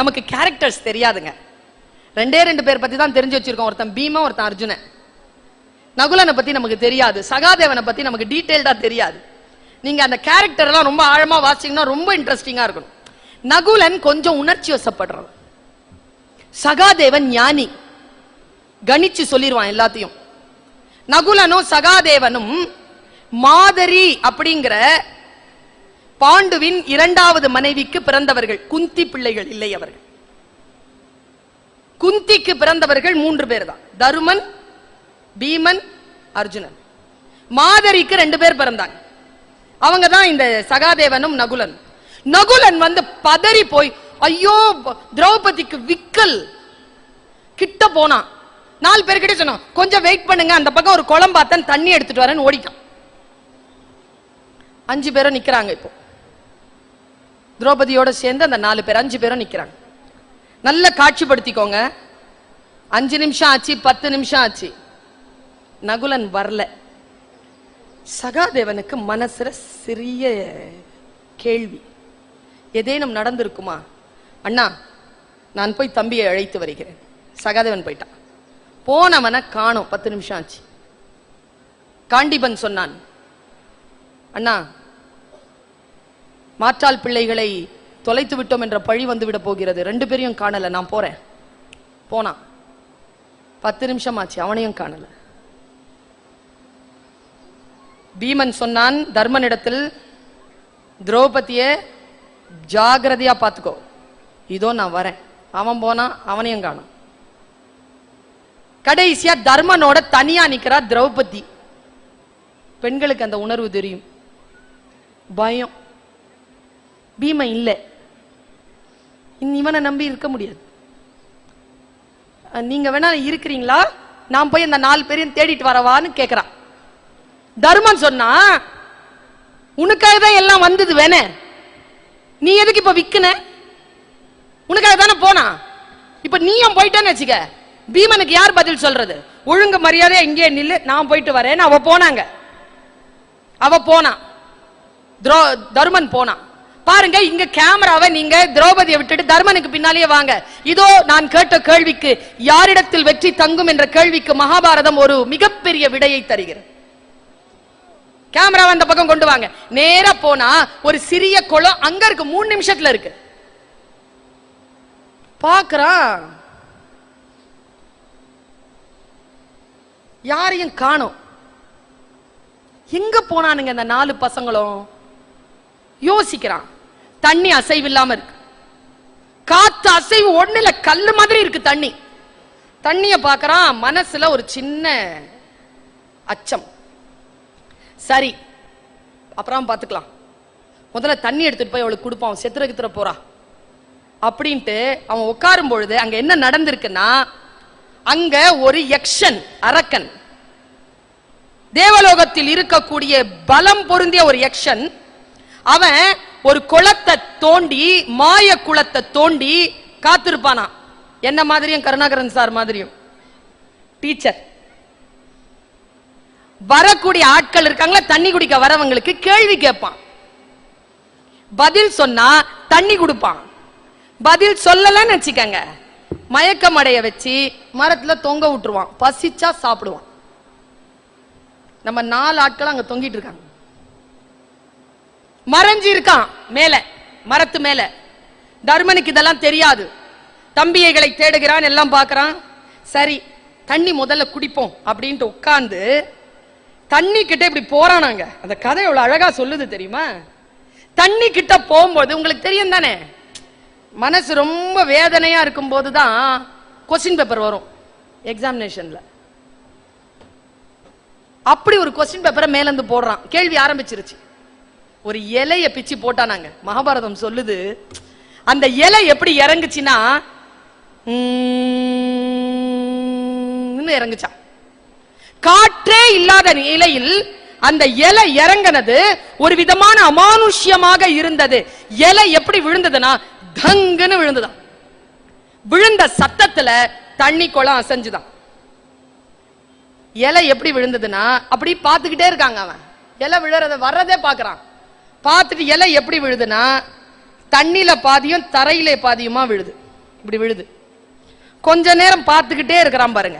நமக்கு கேரக்டர்ஸ் தெரியாதுங்க. ரெண்டே ரெண்டு பேர் பத்தி தான் தெரிஞ்சு வச்சிருக்கோம். ஒருத்தன் பீமா ஒருத்தன் அர்ஜுனன். நகுலனை பத்தி நமக்கு தெரியாது. சகாதேவனை பத்தி நமக்கு டீட்டெயில்டா தெரியாது. நீங்க அந்த கேரக்டர் எல்லாம் ரொம்ப ஆழமா வாசிச்சீங்கன்னா ரொம்ப இன்ட்ரெஸ்டிங்கா இருக்கணும். நகுலன் கொஞ்சம் உணர்ச்சி வசப்படுறவன் சகாதேவன் ஞானி. கணிச்சு சொல்லிடுவான் எல்லாத்தையும். நகுலனும் சகாதேவனும் மாதரி அப்படிங்கிற பாண்டுவின் இரண்டாவது மனைவிக்கு பிறந்தவர்கள் குந்தி பிள்ளைகள் இல்லை அவர்கள். குந்திக்கு பிறந்தவர்கள் மூன்று பேர் தான் தருமன் பீமன் அர்ஜுனன். மாதரிக்கு ரெண்டு பேர் பிறந்தாங்க அவங்க தான் இந்த சகாதேவனும் நகுலன். நகுலன் வந்து பதறி போய் ஐயோ திரௌபதிக்கு விக்கல். கிட்ட போனான். நாலு பேர்கிட்ட சொன்னான் கொஞ்சம் வெயிட் பண்ணுங்க அந்த பக்கம் ஒரு குளம் பார்த்தேன் தண்ணி எடுத்துட்டு வரேன்னு ஓடிட்டான். அஞ்சு பேரும் நிக்கிறாங்க இப்போ. திரௌபதியோட சேர்ந்து அந்த நாலு பேர் அஞ்சு பேரும் நிக்கிறாங்க. நல்ல காட்சிப்படுத்திக்கோங்க. அஞ்சு நிமிஷம் ஆச்சு பத்து நிமிஷம் ஆச்சு. நகுலன் வரல. சகாதேவனுக்கு மனசுல சிறிய கேள்வி. ஏதேனும் நடந்திருக்குமா? அண்ணா நான் போய் தம்பியை அழைத்து வருகிறேன். சகாதேவன் போயிட்டான். போனவனை காணும். பத்து நிமிஷம் ஆச்சு. காண்டிபன் சொன்னான் அண்ணா மாற்றால் பிள்ளைகளை தொலைத்து விட்டோம் என்ற பழி வந்துவிட போகிறது. ரெண்டு பேரையும் காணல. நான் போறேன். போனான் பத்து நிமிஷம் ஆச்சு அவனையும் காணல. பீமன் சொன்னான் தர்மனிடத்தில் திரௌபதிய ஜாகிரதையா பார்த்துக்கோ. இதோ நான் வரேன். அவன் போனான் அவனையும் காணும். கடைசியா தர்மனோட தனியா நிக்கிறா திரௌபதி. பெண்களுக்கு அந்த உணர்வு தெரியும். பயம். பீமன் இல்லை. இவனை நம்பி இருக்க முடியாது. நீங்க வேணா இருக்கிறீங்களா? நான் போய் அந்த நாலு பேரையும் தேடிட்டு வரவான்னு கேக்குறான். தர்மன் சொன்னா உனக்காக தான் எல்லாம் வந்தது வேண. நீ எதுக்கு இப்ப விக்கன? உனக்காக தானே போனா? இப்ப நீயும் போயிட்டேன்னு வச்சுக்க. பீமனுக்கு யார் பதில் சொல்றது? ஒழுங்கு மரியாதை எங்கே நில்லு நான் போயிட்டு வரேன்னு அவ போனாங்க. அவ போனா. துரோ தருமன் போனான் பாருங்க இங்க கேமராவை நீங்க திரௌபதியை விட்டுட்டு தர்மனுக்கு பின்னாலேயே வாங்க. இதோ நான் கேட்ட கேள்விக்கு யாரிடத்தில் வெற்றி தங்கும் என்ற கேள்விக்கு மகாபாரதம் ஒரு மிகப்பெரிய விடையை தருகிறது. கேமரா அந்த பக்கம் கொண்டு வாங்க. நேரா போனா ஒரு சிறிய குளம் அங்க இருக்கு மூணு நிமிஷத்துல இருக்கு. பாக்குறான். யாரையும் காணும். எங்க போனானுங்க இந்த நாலு பசங்களும்? யோசிக்கிறான். தண்ணி அசைவு இல்லாம இருக்கு. காத்து அசைவு ஒண்ணுல கல்லு மாதிரி இருக்கு தண்ணி. தண்ணிய பாக்குறான் மனசுல ஒரு சின்ன அச்சம். சரி அப்புறம் பாத்துக்கலாம். முதல்ல தண்ணி எடுத்துட்டு போய் அவளுக்கு கொடுப்பான் அவன் செத்துற கித்துற போறா. அப்படின்ட்டு அவன் உட்காரும் பொழுது அங்க என்ன நடந்திருக்குன்னா அங்க ஒரு யக்ஷன் அரக்கன். தேவலோகத்தில் இருக்கக்கூடிய பலம் பொருந்திய ஒரு யக்ஷன் அவன் ஒரு குளத்தை தோண்டி மாய குளத்தை தோண்டி காத்திருப்பானா? என்ன மாதிரியும் கருணாகரன் சார் மாதிரியும். டீச்சர் வரக்கூடிய ஆட்கள் இருக்காங்களா தண்ணி குடிக்க வரவங்களுக்கு கேள்வி கேட்பான். பதில் சொன்னா தண்ணி கொடுப்பான். பதில் சொல்லலன்னு வச்சுக்கங்க. மயக்கம் அடைய வச்சு மரத்துல தொங்க விட்டுருவான். பசிச்சா சாப்பிடுவான். நம்ம நாலு ஆட்கள் அங்க தொங்கிட்டு இருக்காங்க. மறைஞ்சு இருக்கான் மேல மரத்து மேல. தர்மனுக்கு இதெல்லாம் தெரியாது. தம்பியைகளை தேடுகிறான் எல்லாம் பார்க்கறான். சரி தண்ணி முதல்ல குடிப்போம் அப்படின்ட்டு உட்கார்ந்து தண்ணி கிட்ட இப்படி போறானாங்க. அந்த கதை எவ்வளவு அழகா சொல்லுது தெரியுமா? தண்ணி கிட்ட போகும்போது உங்களுக்கு தெரியும் தானே? மனசு ரொம்ப வேதனையா இருக்கும்போது தான் கொஸ்டின் பேப்பர் வரும் எக்ஸாமினேஷன்ல அப்படி ஒரு கொஸ்டின் பேப்பரை மேல இருந்து போடுறான். கேள்வி ஆரம்பிச்சிருச்சு. ஒரு இலைய பிச்சு போட்டானாங்க. மகாபாரதம் சொல்லுது அந்த இலை எப்படி இறங்குச்சுன்னா இறங்குச்சா? இறங்குச்சான் காற்றே இல்லாத நிலையில் அந்த இலை இறங்கினது ஒரு விதமான அமானுஷ்யமாக இருந்தது. இலை எப்படி விழுந்ததுன்னா தங்குன்னு விழுந்துதான் விழுந்த சத்தத்துல தண்ணி குளம் அசைஞ்சுதான் இலை எப்படி விழுந்ததுன்னா அப்படி பார்த்துக்கிட்டே இருக்காங்க அவன். இலை விழுறத வர்றதே பாக்குறான் பார்த்துட்டு இலை எப்படி விழுதுன்னா தண்ணியில பாதியும் தரையில பாதியுமா விழுது. இப்படி விழுது. கொஞ்ச நேரம் பார்த்துக்கிட்டே இருக்கிறான் பாருங்க.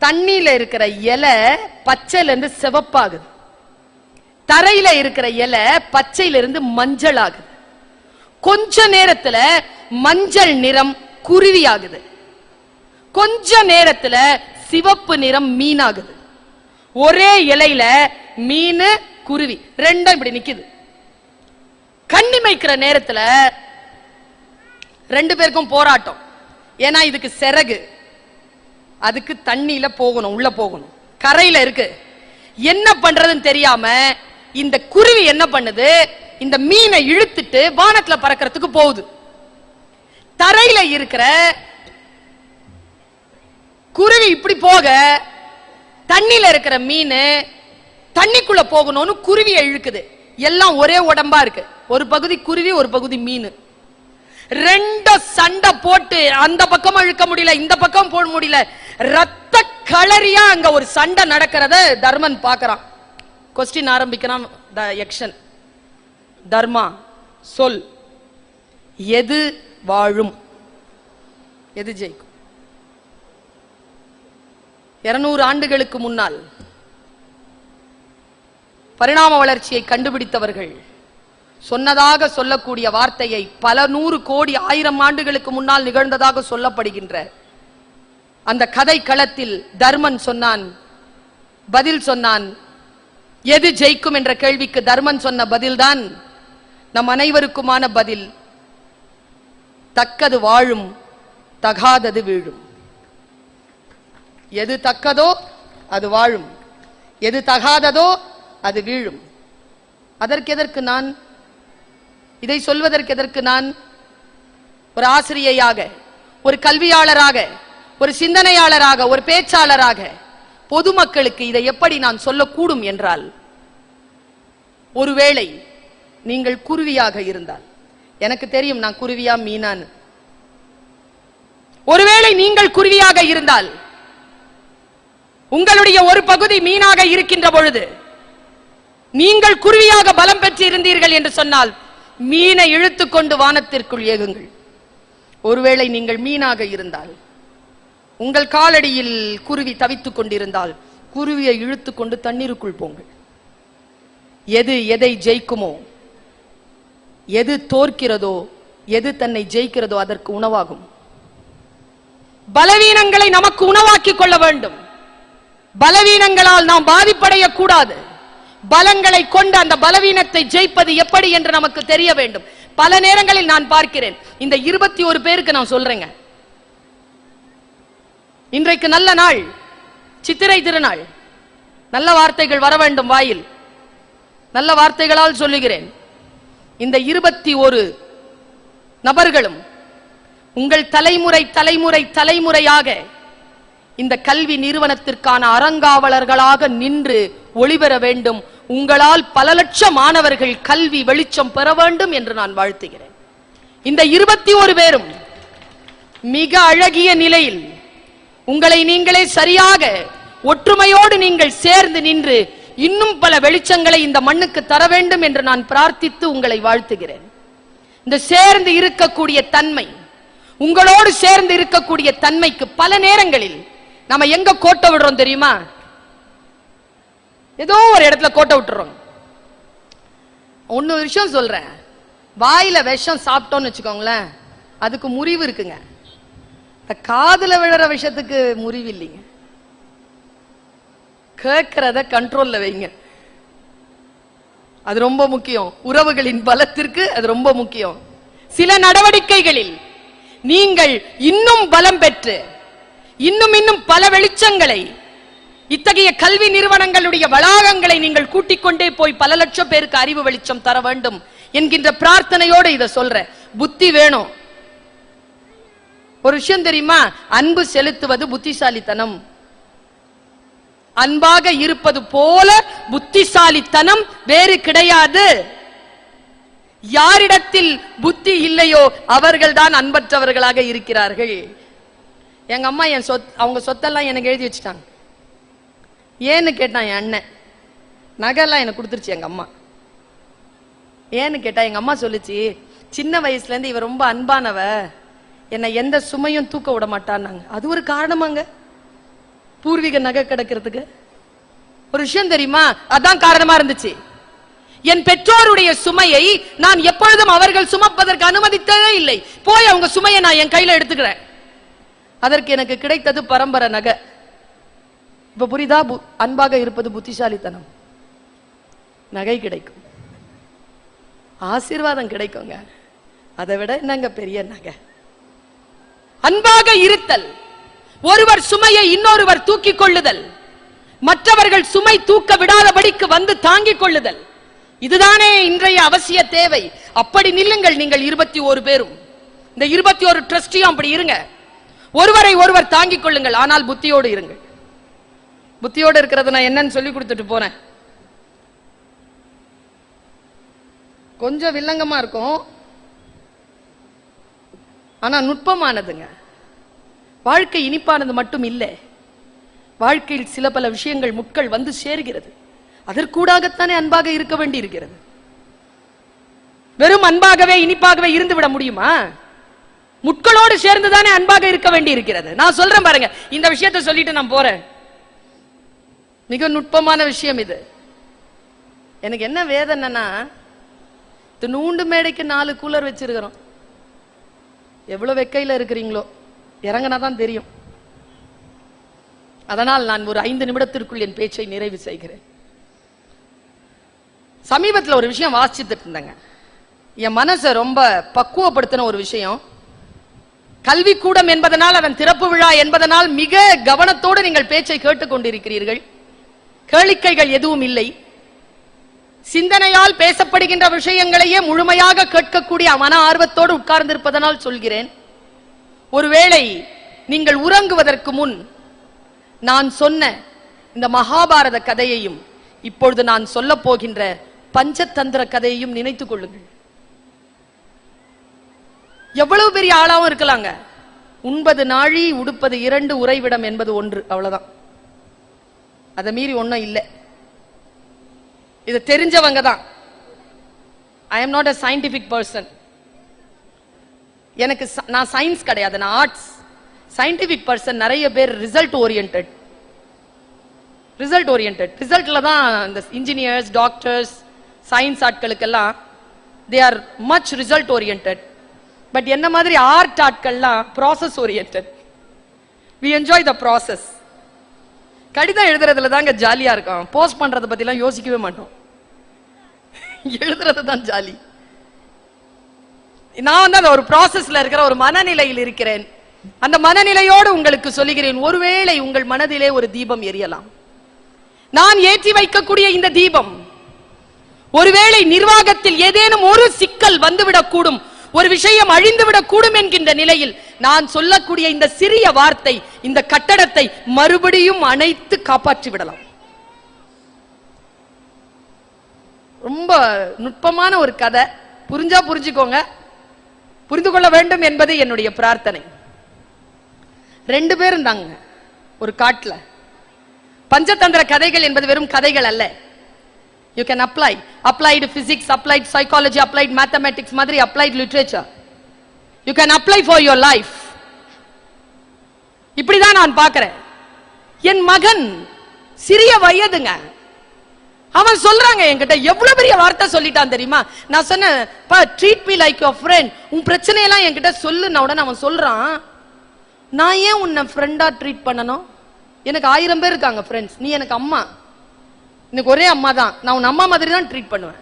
தண்ணியில இருக்கிற இலை பச்சையில இருந்து சிவப்பாகுது. தரையில இருக்கிற இலை பச்சையில இருந்து மஞ்சள் ஆகுது கொஞ்ச நேரத்துல மஞ்சள் நிறம் குருவி ஆகுது கொஞ்ச நேரத்துல சிவப்பு நிறம் மீனாகுது. ஒரே இலையில மீன் குருவி. ரெண்டும் இப்படி நிக்குது. கண்ணி மைக்கிற நேரத்துல ரெண்டு பேருக்கும் போராட்டம். ஏன்னா இதுக்கு சிறகு அதுக்கு தண்ணியில போகணும் உள்ள போகணும். கரையில இருக்கு. என்ன பண்றதுன்னு தெரியாம இந்த குருவி என்ன பண்ணுது? இந்த மீனை இழுத்துட்டு வானத்துல பறக்கிறதுக்கு போகுது. தரையில இருக்கிற குருவி இப்படி போக தண்ணியில இருக்கிற மீன் தண்ணிக்குள்ள போகணும்னு குருவியை இழுக்குது. எல்லாம் ஒரே உடம்பா இருக்கு. ஒரு பகுதி குருவி ஒரு பகுதி மீன். ரெண்ட சண்டை போட்டு அந்த பக்கம் இழுக்க முடியல இந்த பக்கம் போட முடியல. ரத்த களரியா அங்க ஒரு சண்டை நடக்கிறத தர்மன் பாக்குறான் கொஸ்டின் ஆரம்பிக்கிறான் த தர்மா சொல். எது வாழும்? எது ஜெயிக்கும்? இருநூறு ஆண்டுகளுக்கு முன்னால் பரிணாம வளர்ச்சியை கண்டுபிடித்தவர்கள். சொன்னதாக சொல்லக்கூடிய வார்த்தையை பல நூறு கோடி ஆயிரம் ஆண்டுகளுக்கு முன்னால் நிகழ்ந்ததாக சொல்லப்படுகின்ற அந்த கதை களத்தில் தர்மன் சொன்னான் பதில் சொன்னான் எது ஜெயிக்கும் என்ற கேள்விக்கு தர்மன் சொன்ன பதில்தான் நம் அனைவருக்குமான பதில் தக்கது வாழும் தகாதது வீழும். எது தக்கதோ அது வாழும். எது தகாததோ அது வீழும். அதற்கு எதற்கு நான் இதை சொல்வதற்கெதற்கு நான் ஒரு ஆசிரியையாக ஒரு கல்வியாளராக ஒரு சிந்தனையாளராக ஒரு பேச்சாளராக பொதுமக்களுக்கு இதை எப்படி நான் சொல்லக்கூடும் என்றால் ஒருவேளை நீங்கள் குருவியாக இருந்தால் எனக்கு தெரியும் நான் குருவியா மீனான்னு. ஒருவேளை நீங்கள் குருவியாக இருந்தால் உங்களுடைய ஒரு பகுதி மீனாக இருக்கின்ற பொழுது நீங்கள் குருவியாக பலம் பெற்று இருந்தீர்கள் என்று சொன்னால் மீனை இழுத்துக்கொண்டு வானத்திற்குள் ஏகுங்கள் ஒருவேளை நீங்கள் மீனாக இருந்தால் உங்கள் காலடியில் குருவி தவித்துக் கொண்டிருந்தால் குருவியை இழுத்துக்கொண்டு தண்ணீருக்குள் போங்கள். எது எதை ஜெயிக்குமோ எது தோற்கிறதோ எது தன்னை ஜெயிக்கிறதோ அதற்கு உணவாகும். பலவீனங்களை நமக்கு உணவாக்கி கொள்ள வேண்டும். பலவீனங்களால் நாம் பாதிப்படைய கூடாது. பலங்களை கொண்டு அந்த பலவீனத்தை ஜெயிப்பது எப்படி என்று நமக்கு தெரிய வேண்டும். பல நேரங்களில் நான் பார்க்கிறேன். இந்த இருபத்தி ஒரு பேருக்கு நான் சொல்றேங்க. இன்றைக்கு நல்ல நாள். சித்திரை திருநாள். நல்ல வார்த்தைகள் வர வேண்டும் வாயில். நல்ல வார்த்தைகளால் சொல்லுகிறேன். இந்த இருபத்தி ஒரு நபர்களும் உங்கள் தலைமுறை தலைமுறை தலைமுறையாக இந்த கல்வி நிறுவனத்திற்கான அறங்காவலர்களாக நின்று ஒளிபெற வேண்டும். உங்களால் பல லட்சம் மாணவர்கள் கல்வி வெளிச்சம் பெற வேண்டும் என்று நான் வாழ்த்துகிறேன். இந்த இருபத்தி ஒரு பேரும் மிக அழகிய நிலையில் உங்களை நீங்களே சரியாக ஒற்றுமையோடு நீங்கள் சேர்ந்து நின்று இன்னும் பல வெளிச்சங்களை இந்த மண்ணுக்கு தர வேண்டும் என்று நான் பிரார்த்தித்து உங்களை வாழ்த்துகிறேன். இந்த சேர்ந்து இருக்கக்கூடிய தன்மை உங்களோடு சேர்ந்து இருக்கக்கூடிய தன்மைக்கு பல நேரங்களில் நம்ம எங்க கோட்டை விடுறோம் தெரியுமா? ஏதோ ஒரு இடத்துல கோட்டை விட்டுறோம். ஒன்னு விஷயம் சொல்றேன். வாயில விஷம் சாப்பிட்டோம்னு வச்சுக்கோங்களேன் அதுக்கு முறிவு இருக்குங்க. இந்த காதுல விழுற விஷயத்துக்கு முறிவு இல்லைங்க. கேட்கிறத கண்ட்ரோல்ல வைங்க. அது ரொம்ப முக்கியம். உறவுகளின் பலத்திற்கு அது ரொம்ப முக்கியம். சில நடவடிக்கைகளில் நீங்கள் இன்னும் பலம் பெற்று இன்னும் இன்னும் பல வெளிச்சங்களை இத்தகைய கல்வி நிறுவனங்களுடைய வளாகங்களை நீங்கள் கூட்டிக் கொண்டே போய் பல லட்சம் பேருக்கு அறிவு வெளிச்சம் தர வேண்டும் என்கின்ற பிரார்த்தனையோடு இதை சொல்றேன். புத்தி வேணும். ஒரு விஷயம் தெரியுமா? அன்பு செலுத்துவது புத்திசாலித்தனம். அன்பாக இருப்பது போல புத்திசாலித்தனம் வேறு கிடையாது. யாரிடத்தில் புத்தி இல்லையோ அவர்கள்தான் அன்பற்றவர்களாக இருக்கிறார்கள். எங்க அம்மா என் சொத் அவங்க சொத்தெல்லாம் எனக்கு எழுதி வச்சுட்டாங்க. ஏன்னு கேட்டான் என் அண்ணன். நகைலாம் எனக்கு கொடுத்துருச்சு எங்கள் அம்மா. ஏன்னு கேட்டா எங்கள் அம்மா சொல்லுச்சு சின்ன வயசுலேருந்து இவர் இவ ரொம்ப அன்பானவ. என்னை எந்த சுமையும் தூக்க விட மாட்டான்னாங்க. அது ஒரு காரணமாங்க. பூர்வீக நகை கிடக்கிறதுக்கு. ஒரு விஷயம் தெரியுமா? அதான் காரணமா இருந்துச்சு. என் பெற்றோருடைய சுமையை நான் எப்பொழுதும் அவர்கள் சுமப்பதற்கு அனுமதித்ததே இல்லை. போய் அவங்க சுமையை நான் என் கையில எடுத்துக்கிறேன். அதற்கு எனக்கு கிடைத்தது பரம்பரை நகை. இப்ப புரிதா பு- அன்பாக இருப்பது புத்திசாலித்தனம். நகை கிடைக்கும். ஆசீர்வாதம் கிடைக்குங்க. அதை விட என்னங்க பெரிய நகை? அன்பாக இருத்தல். ஒருவர் சுமையை இன்னொருவர் தூக்கிக் கொள்ளுதல். மற்றவர்கள் சுமை தூக்க விடாதபடிக்கு வந்து தாங்கிக் கொள்ளுதல். இதுதானே இன்றைய அவசிய தேவை. அப்படி நில்லுங்கள் நீங்கள் இருபத்தி ஒரு பேரும். இந்த இருபத்தி ஒரு ட்ரஸ்டியும் அப்படி இருங்க. ஒருவரை ஒருவர் தாங்கிக் கொள்ளுங்கள். ஆனால் புத்தியோடு இருங்கள். புத்தியோடு இருக்கிறது நான் என்னன்னு சொல்லி கொடுத்துட்டு போறேன். கொஞ்சம் வில்லங்கமா இருக்கும். ஆனா நுட்பமானதுங்க. வாழ்க்கை இனிப்பானது மட்டும் இல்லை. வாழ்க்கையில் சில பல விஷயங்கள் முட்கள் வந்து சேர்கிறது. அதற்கூடாகத்தானே அன்பாக இருக்க வேண்டி இருக்கிறது வெறும் அன்பாகவே இனிப்பாகவே இருந்து விட முடியுமா? முட்களோடு சேர்ந்துதானே அன்பாக இருக்க வேண்டி இருக்கிறது நான் சொல்றேன் பாருங்க. இந்த விஷயத்தை சொல்லிட்டு நான் போறேன். மிக நுட்பமான விஷயம் இது. எனக்கு என்ன வேதனைன்னா நூண்டு மேடைக்கு நாலு கூலர் வச்சிருக்கிறோம். எவ்வளவு வெக்கையில இருக்கிறீங்களோ இறங்கினா தான் தெரியும். அதனால் நான் ஒரு ஐந்து நிமிடத்திற்குள் என் பேச்சை நிறைவு செய்கிறேன். சமீபத்தில் ஒரு விஷயம் வாசிச்சுட்டு இருந்தேங்க. என் மனசை ரொம்ப பக்குவப்படுத்தின ஒரு விஷயம் கல்விக்கூடம் என்பதனால் அதன் திறப்பு விழா என்பதனால் மிக கவனத்தோடு நீங்கள் பேச்சை கேட்டுக்கொண்டிருக்கிறீர்கள். கேளிக்கைகள் எதுவும் இல்லை. சிந்தனையால் பேசப்படுகின்ற விஷயங்களையே முழுமையாக கேட்கக்கூடிய மன ஆர்வத்தோடு உட்கார்ந்திருப்பதனால் சொல்கிறேன். ஒருவேளை நீங்கள் உறங்குவதற்கு முன் நான் சொன்ன இந்த மகாபாரத கதையையும் இப்பொழுது நான் சொல்ல போகின்ற பஞ்சதந்திர கதையையும் நினைத்துக் கொள்ளுங்கள். எவ்வளவு பெரிய ஆளாவும் இருக்கலாங்க. உண்பது நாழி உடுப்பது இரண்டு உறைவிடம் என்பது ஒன்று அவ்வளவுதான். அதை மீறி ஒன்றும் இல்லை. இது தெரிஞ்சவங்க தான். I am not a scientific person எனக்கு ச- நான் சயின்ஸ் கிடையாது நான் ஆர்ட்ஸ் சயின்டிபிக் பர்சன் நிறைய பேர் ரிசல்ட் ஓரியன்ட் ரிசல்ட் ஓரியன்ட் ரிசல்ட்ல தான் இந்த engineers doctors science ஆட்களுக்கெல்லாம் they are much result oriented but என்ன மாதிரி ஆர்ட் ஆட்கள்லாம் process oriented we enjoy the process கடிதம் எழுதுறதுல தாங்க ஜாலியா இருக்கும். போஸ்ட் பண்றத பத்திலாம் யோசிக்கவே மாட்டோம். எழுதுறது தான் ஜாலி. நான் வந்து அந்த ஒரு ப்ராசஸ்ல இருக்கிற ஒரு மனநிலையில் இருக்கிறேன். அந்த மனநிலையோடு உங்களுக்கு சொல்லுகிறேன் ஒருவேளை உங்கள் மனதிலே ஒரு தீபம் எரியலாம். நான் ஏற்றி வைக்கக்கூடிய இந்த தீபம் ஒருவேளை நிர்வாகத்தில் ஏதேனும் ஒரு சிக்கல் வந்துவிடக்கூடும் ஒரு விஷயம் அழிந்துவிடக் கூடும் என்கின்ற நிலையில் நான் சொல்லக்கூடிய இந்த சிறிய வார்த்தை இந்த கட்டடத்தை மறுபடியும் அணைத்து காப்பாற்றி விடலாம். ரொம்ப நுட்பமான ஒரு கதை. புரிஞ்சா புரிஞ்சுக்கோங்க. புரிந்து கொள்ள வேண்டும் என்பது என்னுடைய பிரார்த்தனை. ரெண்டு பேர் இருந்தாங்க ஒரு காட்டுல. பஞ்சதந்திர கதைகள் என்பது வெறும் கதைகள் அல்ல. You can apply applied physics applied psychology applied mathematics மாதிரி applied literature you can apply for your life இப்படிதான் நான் பார்க்கிறேன். என் மகன் சிறிய வயதுங்க. அவன் சொல்றாங்க என்கிட்ட எவ்வளவு பெரிய வார்த்தை சொல்லிட்டான் தெரியுமா? நான் சொன்னேன் பா treat me like your friend உன் பிரச்சனையெல்லாம் என்கிட்ட சொல்லுன உடனே அவன் சொல்றான். நான் ஏன் உன்னை ஃப்ரெண்டா ட்ரீட் பண்ணணும்? எனக்கு ஆயிரம் பேர் இருக்காங்க ஃப்ரெண்ட்ஸ் நீ எனக்கு அம்மா. இன்னைக்கு ஒரே அம்மா தான். நான் உன் அம்மா மாதிரி தான் ட்ரீட் பண்ணுவேன்.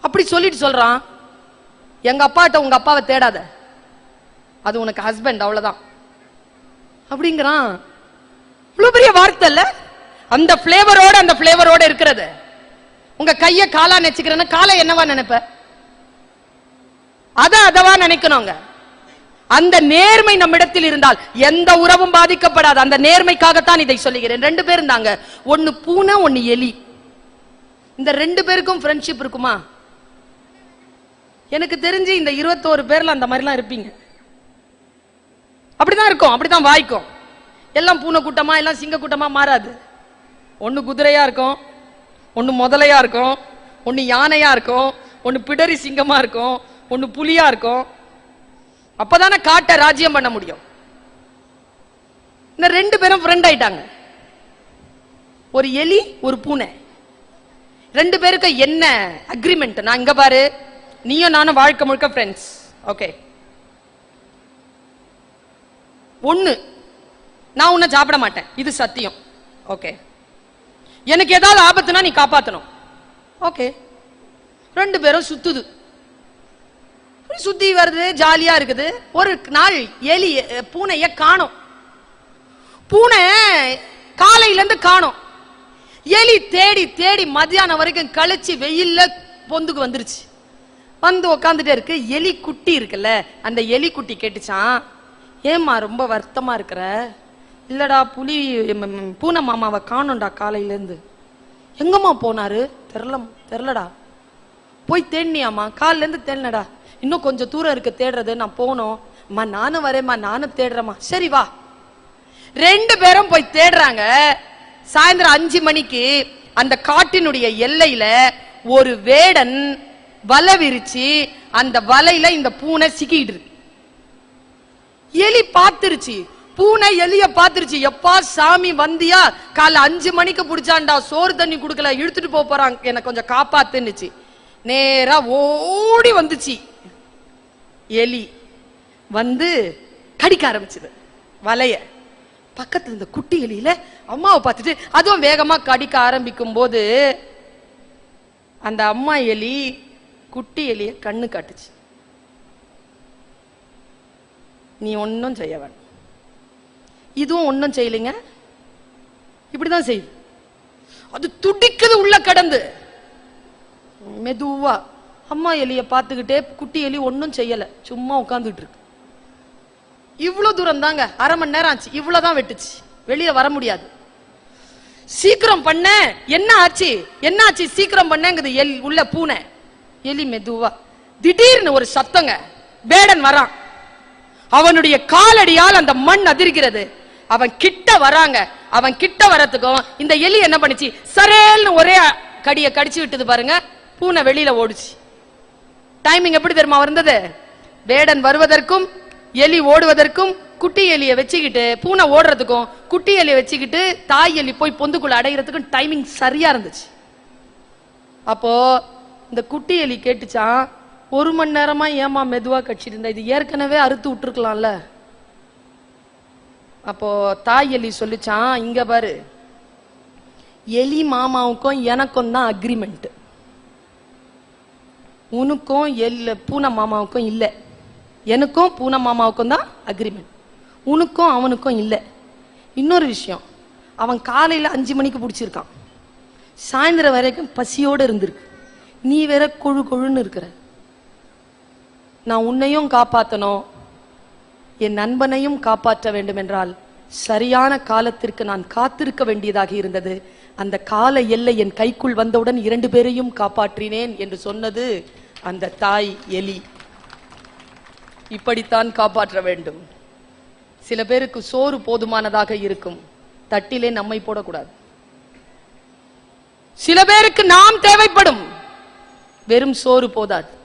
அப்படி சொல்லிட்டு சொல்றான். எங்க அப்பாட்ட உங்க அப்பாவை தேடாத. அது உனக்கு ஹஸ்பண்ட் அவ்வளவுதான். அப்படிங்கிறான். இவ்வளவு பெரிய வார்த்தை இல்ல? அந்த பிளேவரோட அந்த பிளேவரோட இருக்கிறது. உங்க கைய காலா நினைச்சுக்கிறேன்னா காலை என்னவா நினைப்ப? அத அதவா நினைக்கணுங்க அந்த நேர்மை நம்மிடத்தில் இருந்தால் எந்த உறவும் பாதிக்கப்படாது. அந்த நேர்மைக்காகத்தான் இதை சொல்லுகிறேன். ரெண்டு பேர் இருந்தாங்க. ஒன்னு பூனை ஒன்னு எலி. இந்த ரெண்டு பேருக்கும் ஃப்ரெண்ட்ஷிப் இருக்குமா? எனக்கு தெரிஞ்சு இந்த இருபத்தோரு பேர்ல அந்த மாதிரிலாம் இருப்பீங்க. அப்படிதான் இருக்கும். அப்படிதான் வாய்க்கும். எல்லாம் பூனை கூட்டமா எல்லாம் சிங்க கூட்டமா மாறாது. ஒன்னு குதிரையா இருக்கும். ஒன்னு முதலையா இருக்கும். ஒன்னு யானையா இருக்கும். ஒன்னு பிடரி சிங்கமா இருக்கும். ஒன்னு புலியா இருக்கும். அப்பதானே காட்டை ராஜ்யம் பண்ண முடியும். இந்த ரெண்டு பேரும் ஃப்ரெண்ட் ஆயிட்டாங்க. ஒரு எலி ஒரு பூனை. ரெண்டு பேருக்கு என்ன அக்ரிமெண்ட் நான் இங்க பாரு. நீயும் நானும் வாழ்க்கை முழுக்க ஃப்ரெண்ட்ஸ் ஓகே ஒண்ணு நான் உன்னை சாப்பிட மாட்டேன். இது சத்தியம். ஓகே எனக்கு ஏதாவது ஆபத்துனா நீ காப்பாத்தணும். ஓகே ரெண்டு பேரும் சுத்துது. சுத்தி வருது ஜாலியா இருக்குது. ஒரு நாள் எலி பூனைய காணும். பூனை காலையில இருந்து காணும். எலி தேடி தேடி மத்தியானம் வரைக்கும் கழிச்சு வெயில்ல பொந்துக்கு வந்துருச்சு. வந்து உக்காந்துட்டே இருக்கு. எலி குட்டி இருக்குல்ல அந்த எலி குட்டி கேட்டுச்சான் ஏம்மா ரொம்ப வருத்தமா இருக்கிற? இல்லடா புலி பூனை மாமாவை காணும்டா காலையில இருந்து எங்கம்மா போனாரு? தெரில தெரிலடா போய் தேடினியாம்மா. காலைல இருந்து தேடினடா. இன்னும் கொஞ்சம் தூரம் இருக்கு தேடுறது. நான் போனோம். அம்மா நானும் வரேம்மா நானும் தேடுறேம்மா. சரி வா. ரெண்டு பேரும் போய் தேடுறாங்க. சாயந்தரம் அஞ்சு மணிக்கு அந்த காட்டினுடைய எல்லையில ஒரு வேடன் வலை விரிச்சு அந்த வலையில இந்த பூனை சிக்கிட்டு இருக்கு. எலி பார்த்துருச்சு. பூனை எலிய பார்த்துருச்சு. எப்பா சாமி வந்தியா? காலைல அஞ்சு மணிக்கு பிடிச்சாண்டா சோறு தண்ணி கொடுக்கல. இழுத்துட்டு போறாங்க என்னை கொஞ்சம் காப்பாத்துன்னுச்சு. நேரா ஓடி வந்துச்சு. எலி வந்து கடிக்க ஆரம்பிச்சது. வலைய. பக்கத்துல இருந்த குட்டி எலியில அம்மாவை பார்த்துட்டு அதுவும் வேகமா கடிக்க ஆரம்பிக்கும் போது அந்த அம்மா எலி குட்டி எலிய கண்ணு காட்டுச்சு. நீ ஒன்னும் செய்ய வேணும். இதுவும் ஒன்னும் செய்யலைங்க. இப்படிதான் செய்யும் அது துடிக்குது உள்ள கடந்து. மெதுவா. அம்மா எலியை பார்த்துக்கிட்டே குட்டி எலி ஒன்றும் செய்யலை. சும்மா உட்காந்துட்டு இருக்கு இவ்வளோ தூரம் தாங்க அரை மணி நேரம் ஆச்சு. இவ்வளோ தான் வெட்டுச்சு. வெளியே வர முடியாது. சீக்கிரம் பண்ண. என்ன ஆச்சு? என்ன ஆச்சு? சீக்கிரம் பண்ணங்குது எல் உள்ள பூனை. எலி மெதுவா. திடீர்னு ஒரு சத்தங்க. பேடன் வரான். அவனுடைய காலடியால் அந்த மண் அதிர்கிறது. அவன் கிட்ட வராங்க. அவன் கிட்ட வரத்துக்கும் இந்த எலி என்ன பண்ணுச்சு? சரேல்னு ஒரே கடியை கடிச்சு விட்டது பாருங்க. பூனை வெளியில ஓடுச்சு. டைமிங் எப்படி தெரியுமா இருந்தது வேடன் வருவதற்கும் எலி ஓடுவதற்கும் குட்டி எலிய வச்சுக்கிட்டு பூனை ஓடுறதுக்கும் குட்டி எலிய வச்சுக்கிட்டு தாய் எலி போய் பொந்துக்குள்ள அடைகிறதுக்கும் டைமிங் சரியா இருந்துச்சு. அப்போ இந்த குட்டி எலி கேட்டுச்சான் ஒரு மணி நேரமா ஏமா மெதுவா கட்சிட்டு இருந்தா? இது ஏற்கனவே அறுத்து விட்டுருக்கலாம்ல. அப்போ தாய் எலி சொல்லிச்சான் இங்க பாரு. எலி மாமாவுக்கும் எனக்கும் தான் அக்ரிமெண்ட் உனக்கும் எல்ல பூனை மாமாவுக்கும் இல்லை. எனக்கும் பூனை மாமாவுக்கும் தான் அக்ரிமெண்ட் உனக்கும் அவனுக்கும் இல்லை. இன்னொரு விஷயம். அவன் காலையில அஞ்சு மணிக்கு பிடிச்சிருக்கான். சாயந்தரம் வரைக்கும் பசியோட இருந்திருக்கு. நீ வேற கொழு கொழுன்னு இருக்கிற. நான் உன்னையும் காப்பாற்றணும் என் நண்பனையும் காப்பாற்ற வேண்டும் என்றால் சரியான காலத்திற்கு நான் காத்திருக்க வேண்டியதாக இருந்தது. அந்த கால எல்லை என் கைக்குள் வந்தவுடன் இரண்டு பேரையும் காப்பாற்றினேன் என்று சொன்னது அந்த தாய் எலி. இப்படித்தான் காப்பாற்ற வேண்டும். சில பேருக்கு சோறு போதுமானதாக இருக்கும். தட்டிலே நம்மை போடக்கூடாது. சில பேருக்கு நாம் தேவைப்படும். வெறும் சோறு போதாது.